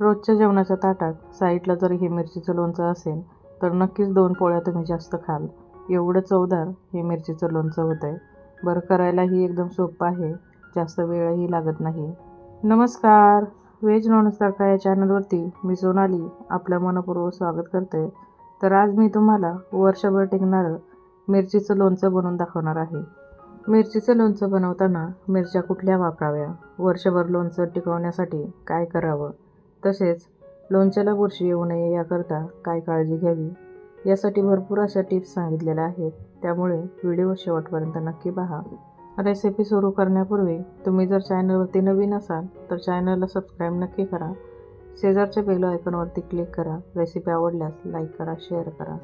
रोजच्या जेवणाच्या ताटात साईडला जर हे मिरचीचं लोणचं असेल तर नक्कीच दोन पोळ्या तुम्ही जास्त खाल. एवढं चवदार हे मिरचीचं लोणचं होतं आहे बरं करायलाही एकदम सोपं आहे. जास्त वेळही लागत नाही. नमस्कार! व्हेज नॉनव्हेज तडका या चॅनलवरती मी सोनाली आपलं मनपूर्वक स्वागत करते तर आज मी तुम्हाला वर्षभर टिकणारं मिरचीचं लोणचं बनवून दाखवणार आहे. मिरचीचं लोणचं बनवताना मिरच्या कुठल्या वापराव्या? वर्षभर लोणचं टिकवण्यासाठी काय करावं? तसेच लोणच्याला बुरशी येऊ नये याकरता काय काळजी घ्यावी? यासाठी भरपूर अशा टिप्स सांगितलेल्या आहेत. त्यामुळे व्हिडिओ शेवटपर्यंत नक्की पहा. रेसिपी सुरू करण्यापूर्वी तुम्ही जर चॅनलवरती नवीन असाल तर चॅनलला सबस्क्राईब नक्की करा. शेजारच्या बेल आयकॉनवरती क्लिक करा. रेसिपी आवडल्यास लाईक करा शेअर करा.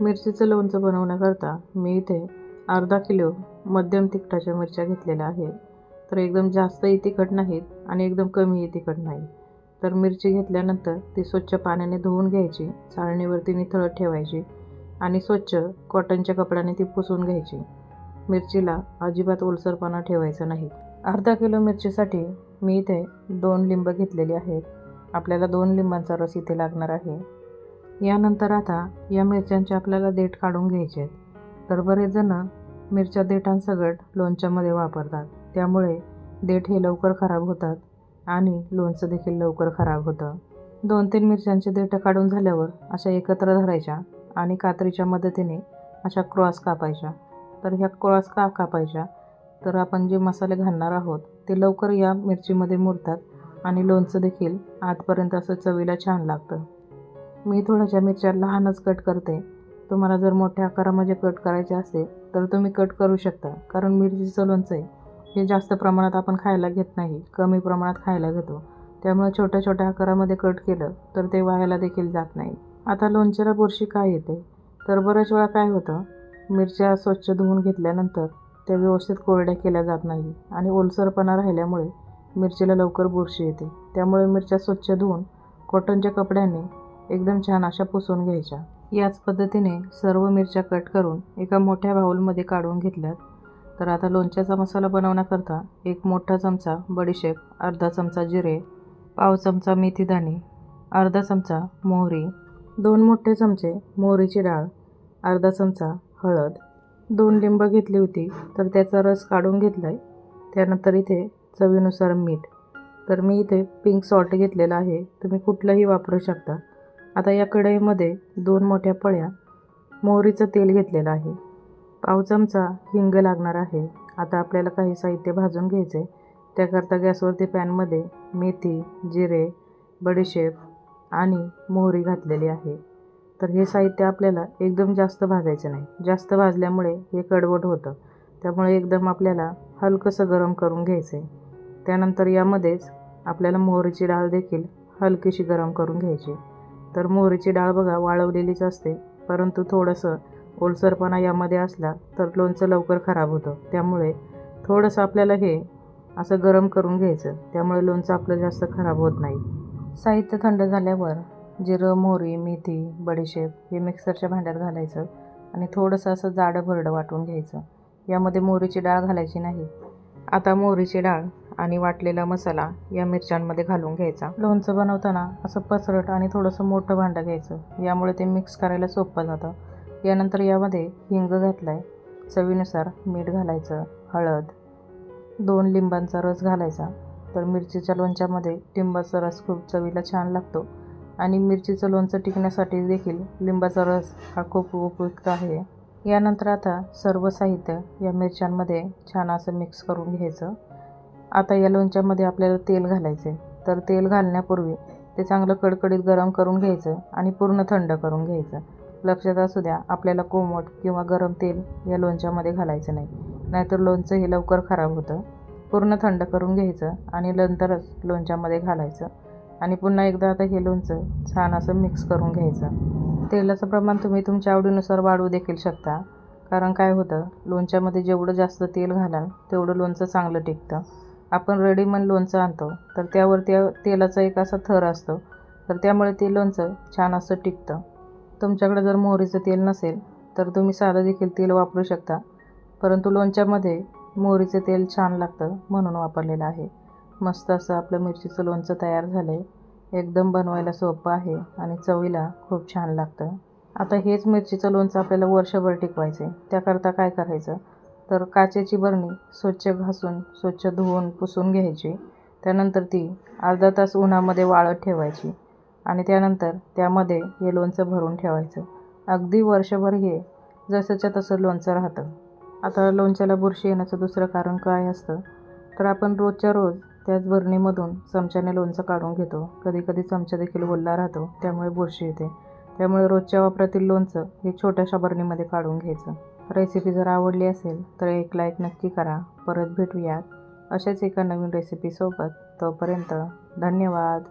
मिरचीचं लोणचं बनवण्याकरता मी इथे अर्धा किलो मध्यम तिखटाच्या मिरच्या घेतलेल्या आहेत. तर एकदम जास्तही तिखट नाहीत आणि एकदम कमीही तिखट नाही तर मिरची घेतल्यानंतर ती स्वच्छ पाण्याने धुवून घ्यायची चाळणीवरती निथळत ठेवायची आणि स्वच्छ कॉटनच्या कपड्याने ती पुसून घ्यायची. मिरचीला अजिबात ओलसरपणा ठेवायचा नाही. अर्धा किलो मिरचीसाठी मी इथे दोन लिंब घेतलेली आहेत. आपल्याला दोन लिंबांचा रस इथे लागणार आहे. यानंतर आता या मिरच्यांचे आपल्याला देठ काढून घ्यायचे आहेत. तर बरेच जण मिरच्या देठांसकट लोणच्यामध्ये वापरतात. त्यामुळे देठ हे लवकर खराब होतात. आणि लोणचं देखील लवकर खराब होतं. दोन तीन मिरच्यांचे देठं काढून झाल्यावर अशा एकत्र धरायच्या आणि कात्रीच्या मदतीने अशा क्रॉस कापायच्या. तर ह्या क्रॉस का कापायच्या? तर आपण जे मसाले घालणार आहोत ते लवकर या मिरचीमध्ये मुरतात आणि लोणचं देखील आतपर्यंत असं चवीला छान लागतं. मी थोड्याशा मिरच्या लहानच कट करते. तुम्हाला जर मोठ्या आकारामध्ये कट करायचे असेल तर तुम्ही कट करू शकता कारण मिरचीचं लोणचं आहे. हे जास्त प्रमाणात आपण खायला घेत नाही कमी प्रमाणात खायला घेतो. त्यामुळे छोट्या छोट्या आकारामध्ये कट केलं तर ते वाहायला देखील जात नाही. आता लोणच्याला बुरशी काय येते? तर बऱ्याच वेळा काय होतं? मिरच्या स्वच्छ धुवून घेतल्यानंतर त्या व्यवस्थित कोरड्या केल्या जात नाही आणि ओलसरपणा राहिल्यामुळे मिरचीला लवकर बुरशी येते. त्यामुळे मिरच्या स्वच्छ धुवून कॉटनच्या कपड्याने एकदम छान अशा पुसून घ्यायच्या. याच पद्धतीने सर्व मिरच्या कट करून एका मोठ्या बाऊलमध्ये काढून घेतल्यात. तर आता लोणच्याचा मसाला बनवण्याकरता एक मोठा चमचा बडीशेप अर्धा चमचा जिरे पाव चमचा मेथीदाणे अर्धा चमचा मोहरी दोन मोठे चमचे मोहरीची डाळ अर्धा चमचा हळद. दोन लिंब घेतली होती तर त्याचा रस काढून घेतला आहे त्यानंतर इथे चवीनुसार मीठ. तर मी इथे पिंक सॉल्ट घेतलेला आहे तुम्ही कुठलंही वापरू शकता. आता या कढईमध्ये दोन मोठ्या पळ्या मोहरीचं तेल घेतलेलं आहे. पाव चमचा हिंग लागणार आहे. आता आपल्याला काही साहित्य भाजून घ्यायचं आहे. त्याकरता गॅसवरती पॅनमध्ये मेथी जिरे बडीशेप आणि मोहरी घातलेली आहे. तर हे साहित्य आपल्याला एकदम जास्त भाजायचं नाही. जास्त भाजल्यामुळे हे कडवट होतं. त्यामुळे एकदम आपल्याला हलकंसं गरम करून घ्यायचं आहे त्यानंतर यामध्येच आपल्याला मोहरीची डाळ देखील हलकीशी गरम करून घ्यायची तर मोहरीची डाळ बघा वाळवलेलीच असते. परंतु थोडंसं ओलसरपणा यामध्ये असला तर लोणचं लवकर खराब होतं. त्यामुळे थोडंसं आपल्याला हे असं गरम करून घ्यायचं. त्यामुळे लोणचं आपलं जास्त खराब होत नाही. साहित्य थंड झाल्यावर जिरं मोहरी मेथी बडीशेप हे मिक्सरच्या भांड्यात घालायचं आणि थोडंसं असं जाडं भरडं वाटून घ्यायचं. यामध्ये मोहरीची डाळ घालायची नाही. आता मोहरीची डाळ आणि वाटलेला मसाला या मिरच्यांमध्ये घालून घ्यायचा. लोणचं बनवताना असं पसरट आणि थोडंसं मोठं भांडं घ्यायचं. यामुळे ते मिक्स करायला सोपं जातं. यानंतर यामध्ये हिंग घातला आहे चवीनुसार मीठ घालायचं हळद. दोन लिंबांचा रस घालायचा. तर मिरचीच्या लोणच्यामध्ये लिंबाचा रस खूप चवीला छान लागतो. आणि मिरचीचं लोणचं टिकण्यासाठी देखील लिंबाचा रस हा खूप उपयुक्त आहे. यानंतर आता सर्व साहित्य या मिरच्यांमध्ये छान असं मिक्स करून घ्यायचं. आता या लोणच्यामध्ये आपल्याला तेल घालायचं. आहे तर तेल घालण्यापूर्वी ते चांगलं कडकडीत गरम करून घ्यायचं आणि पूर्ण थंड करून घ्यायचं. लक्षात असू द्या आपल्याला कोमट किंवा गरम तेल या लोणच्यामध्ये घालायचं नाही. नाहीतर लोणचं हे लवकर खराब होतं. पूर्ण थंड करून घ्यायचं आणि नंतरच लोणच्यामध्ये घालायचं. आणि पुन्हा एकदा आता हे लोणचं छान असं मिक्स करून घ्यायचं. तेलाचं प्रमाण तुम्ही तुमच्या आवडीनुसार वाढवू देखील शकता. कारण काय होतं लोणच्यामध्ये जेवढं जास्त तेल घालाल तेवढं लोणचं चांगलं टिकतं. आपण रेडीमेड लोणचं आणतो तर त्यावर त्या तेलाचा एक असा थर असतो तर त्यामुळे ते लोणचं छान असं टिकतं. तुमच्याकडे जर मोहरीचं तेल नसेल तर तुम्ही साधं देखील तेल वापरू शकता. परंतु लोणच्यामध्ये मोहरीचं तेल छान लागतं म्हणून वापरलेलं आहे. मस्त असं आपलं मिरचीचं लोणचं तयार झालं आहे एकदम बनवायला सोपं आहे आणि चवीला खूप छान लागतं. आता हेच मिरचीचं लोणचं आपल्याला वर्षभर टिकवायचं आहे त्याकरता काय करायचं? तर काचेची बरणी स्वच्छ घासून स्वच्छ धुवून पुसून घ्यायची. त्यानंतर ती अर्धा तास उन्हामध्ये वाळत ठेवायची. आणि त्यानंतर त्यामध्ये हे लोणचं भरून ठेवायचं. अगदी वर्षभर हे जसंच्या तसं लोणचं राहतं. आता लोणच्याला बुरशी येण्याचं दुसरं कारण काय असतं? तर आपण रोजच्या रोज त्याच भरणीमधून चमच्याने लोणचं काढून घेतो. कधी कधी चमचा देखील ओल्ला राहतो त्यामुळे बुरशी येते. त्यामुळे रोजच्या वापरातील लोणचं हे छोट्याशा बरणीमध्ये काढून घ्यायचं. रेसिपी जर आवडली असेल तर एक लाईक नक्की करा. परत भेटूयात अशाच एका नवीन रेसिपीसोबत. तोपर्यंत धन्यवाद.